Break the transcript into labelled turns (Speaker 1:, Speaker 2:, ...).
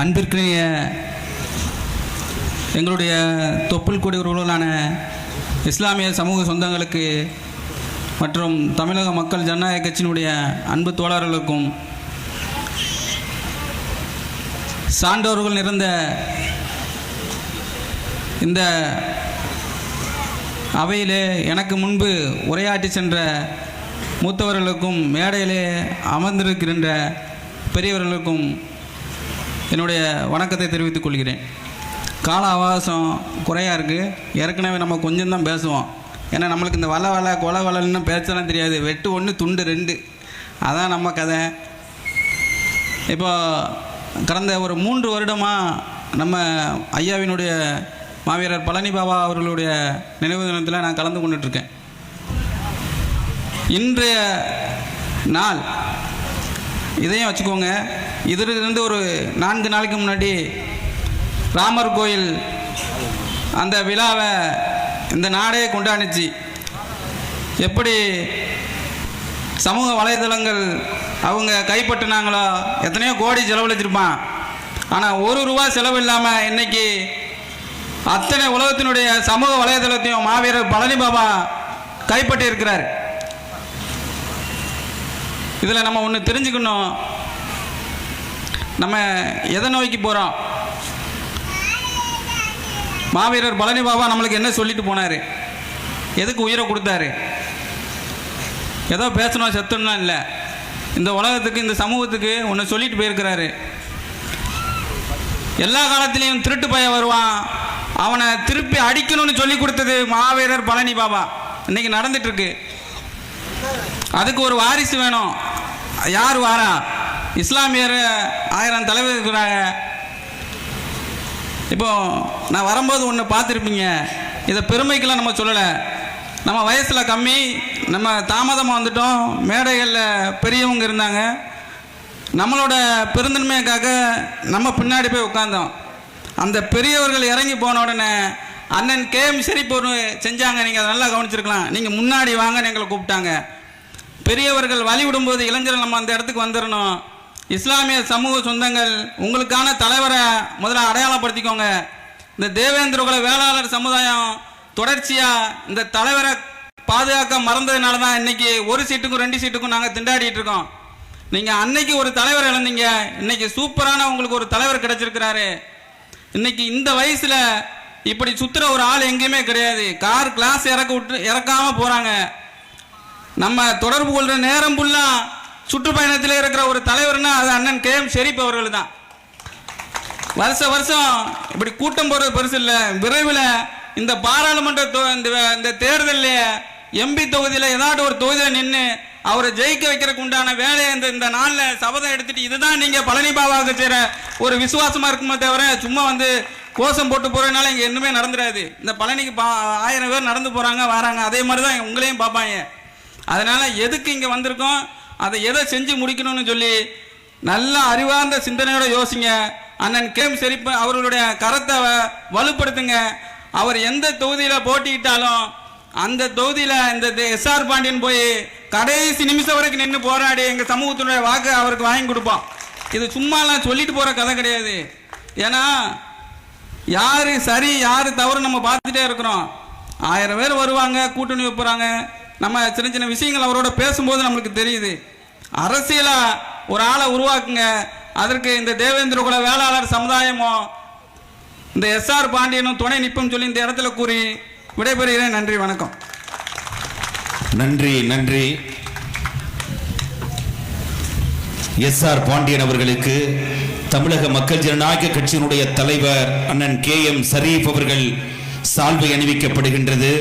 Speaker 1: அன்பிற்கினிய எங்களுடைய தொப்புள் கொடி உறவுகளான இஸ்லாமிய சமூக சொந்தங்களுக்கு மற்றும் தமிழக மக்கள் ஜனநாயக கட்சியினுடைய அன்பு தோழர்களுக்கும் சான்றோர்கள் நிறைந்த இந்த அவையிலே எனக்கு முன்பு உரையாற்றி சென்ற மூத்தவர்களுக்கும் மேடையிலே அமர்ந்திருக்கின்ற பெரியவர்களுக்கும் என்னுடைய வணக்கத்தை தெரிவித்துக் கொள்கிறேன். கால அவகாசம் குறையாக இருக்குது ஏற்கனவே நம்ம கொஞ்சம் தான் பேசுவோம். ஏன்னா நம்மளுக்கு இந்த வலை வலை கொலை வலைன்னு பேசலாம் தெரியாது. வெட்டு ஒன்று துண்டு ரெண்டு. அதான் நம்ம கதை. இப்போ கடந்த ஒரு மூன்று வருடமாக நம்ம ஐயாவினுடைய மாவீரர் பழனி பாபா அவர்களுடைய நினைவு தினத்தில் நான் கலந்து கொண்டுட்ருக்கேன் இன்றைய நாள் இதையும் வச்சுக்கோங்க. இதிலிருந்து ஒரு நான்கு நாளைக்கு முன்னாடி ராமர் கோயில் அந்த விழாவை இந்த நாடே கொண்டாடிச்சு. எப்படி சமூக வலைதளங்கள் அவங்க கைப்பற்றினாங்களோ எத்தனையோ கோடி செலவழிச்சிருப்பான். ஆனால் ஒரு ரூபா செலவு இல்லாமல் இன்னைக்கு அத்தனை உலகத்தினுடைய சமூக வலைதளத்தையும் மாவீரர் பழனி பாபா கைப்பற்றி இருக்கிறார் இதில் நம்ம ஒன்று தெரிஞ்சுக்கணும். நம்ம எதை நோக்கி போகிறோம் மாவீரர் பழனி பாபா நம்மளுக்கு என்ன சொல்லிட்டு போனார்? எதுக்கு உயிரை கொடுத்தாரு? ஏதோ பேசணும் செத்தணும்லாம் இல்லை. இந்த உலகத்துக்கு இந்த சமூகத்துக்கு ஒன்று சொல்லிட்டு போயிருக்கிறாரு. எல்லா காலத்திலையும் திருட்டு பையன் வருவான். அவனை திருப்பி அடிக்கணும்னு சொல்லி கொடுத்தது மாவீரர் பழனி பாபா. இன்னைக்கு நடந்துட்டு இருக்கு. அதுக்கு ஒரு வாரிசு வேணும். யார் வாரா? இஸ்லாமியர் ஆயிரம் தலைவர் இருக்கிறாங்க. இப்போ நான் வரும்போது ஒன்று பார்த்துருப்பீங்க. இதை பெருமைக்கெல்லாம் நம்ம சொல்லலை. நம்ம வயசில் கம்மி நம்ம தாமதமாக வந்துட்டோம். மேடைகளில் பெரியவங்க இருந்தாங்க. நம்மளோட பெருந்தன்மைக்காக நம்ம பின்னாடி போய் உட்காந்தோம் அந்த பெரியவர்கள் இறங்கி போன உடனே அண்ணன் கே எம் ஷெரீப் ஒரு செஞ்சாங்க. நீங்கள் அதை நல்லா கவனிச்சிருக்கலாம். நீங்கள் முன்னாடி வாங்கன்னு எங்களை கூப்பிட்டாங்க. பெரியவர்கள் வழி விடும்போது இளைஞர்கள் நம்ம அந்த இடத்துக்கு வந்துடணும் இஸ்லாமிய சமூக சொந்தங்கள் உங்களுக்கான தலைவரை முதல்ல அடையாளப்படுத்திக்கோங்க. இந்த தேவேந்திர குல வேளாளர் சமுதாயம் தொடர்ச்சியாக இந்த தலைவரை பாதுகாக்க மறந்ததுனால தான் இன்னைக்கு ஒரு சீட்டுக்கும் ரெண்டு சீட்டுக்கும் நாங்கள் திண்டாடிட்டு இருக்கோம். நீங்கள் அன்னைக்கு ஒரு தலைவர் இழந்தீங்க இன்னைக்கு சூப்பரான உங்களுக்கு ஒரு தலைவர் கிடைச்சிருக்கிறாரு. இன்னைக்கு இந்த வயசுல இப்படி சுத்துற ஒரு ஆள் எங்கேயுமே கிடையாது. கார் கிளாஸ் இறக்க விட்டு இறக்காம போறாங்க. நம்ம தொடர்பு கொள்ற நேரம் ஃபுல்லாக சுற்றுப்பயணத்தில் இருக்கிற ஒரு தலைவர்னா அது அண்ணன் கே எம் ஷெரீப் அவர்கள் தான் வருஷ வருஷம் இப்படி கூட்டம் போறது பெருசு இல்லை. விரைவில் இந்த பாராளுமன்ற தொ- இந்த இந்த தேர்தலில் எம்பி தொகுதியில் ஏதாவது ஒரு தொகுதியில் நின்று அவரை ஜெயிக்க வைக்கிறதுக்கு உண்டான வேலையை இந்த இந்த நாளில் சபதம் எடுத்துட்டு இதுதான் நீங்கள் பழனி பாபாவுக்கு செய்கிற ஒரு விசுவாசமாக இருக்குமே தவிர சும்மா வந்து கோஷம் போட்டு போகிறதுனால இங்கே இன்னுமே நடந்துடாது இந்த பழனிக்கு பா ஆயிரம் பேர் நடந்து போகிறாங்க வராங்க. அதே மாதிரி தான் உங்களையும் பார்ப்பாங்க அதனால் எதுக்கு இங்கே வந்திருக்கோம்? அதை எதை செஞ்சு முடிக்கணும்னு சொல்லி நல்ல அறிவார்ந்த சிந்தனையோட யோசிங்க. அண்ணன் கேம் செரிப்பு அவர்களுடைய கரத்தை வலுப்படுத்துங்க. அவர் எந்த தொகுதியில் போட்டியிட்டாலும் அந்த தொகுதியில் இந்த எஸ்ஆர் பாண்டியன் போய் கடைசி நிமிஷம் வரைக்கும் நின்று போராடி எங்கள் சமூகத்தினுடைய வாக்கு அவருக்கு வாங்கி கொடுப்போம் இது சும்மாலாம் சொல்லிட்டு போகிற கதை கிடையாது. ஏன்னா யார் சரி யார் தவறு நம்ம பார்த்துட்டே இருக்கிறோம். ஆயிரம் பேர் வருவாங்க கூட்டணி வைப்புறாங்க நம்ம சின்ன சின்ன விஷயங்கள் அவரோட பேசும்போது நம்மளுக்கு தெரியுது. அரசியலா ஒரு ஆளை உருவாக்குங்க. அதற்கு இந்த தேவேந்திர குல வேளாளர் சமுதாயமும் இந்த எஸ்ஆர் பாண்டியனும் துணை நிற்பும் சொல்லி இந்த இடத்துல கூறி விடைபெறுகிறேன். நன்றி வணக்கம்.
Speaker 2: நன்றி நன்றி. எஸ் ஆர் பாண்டியன் அவர்களுக்கு தமிழக மக்கள் ஜனநாயக கட்சியினுடைய தலைவர் அண்ணன் கே எம் சரீப் அவர்கள் சால்வை அணிவிக்கப்படுகின்றது.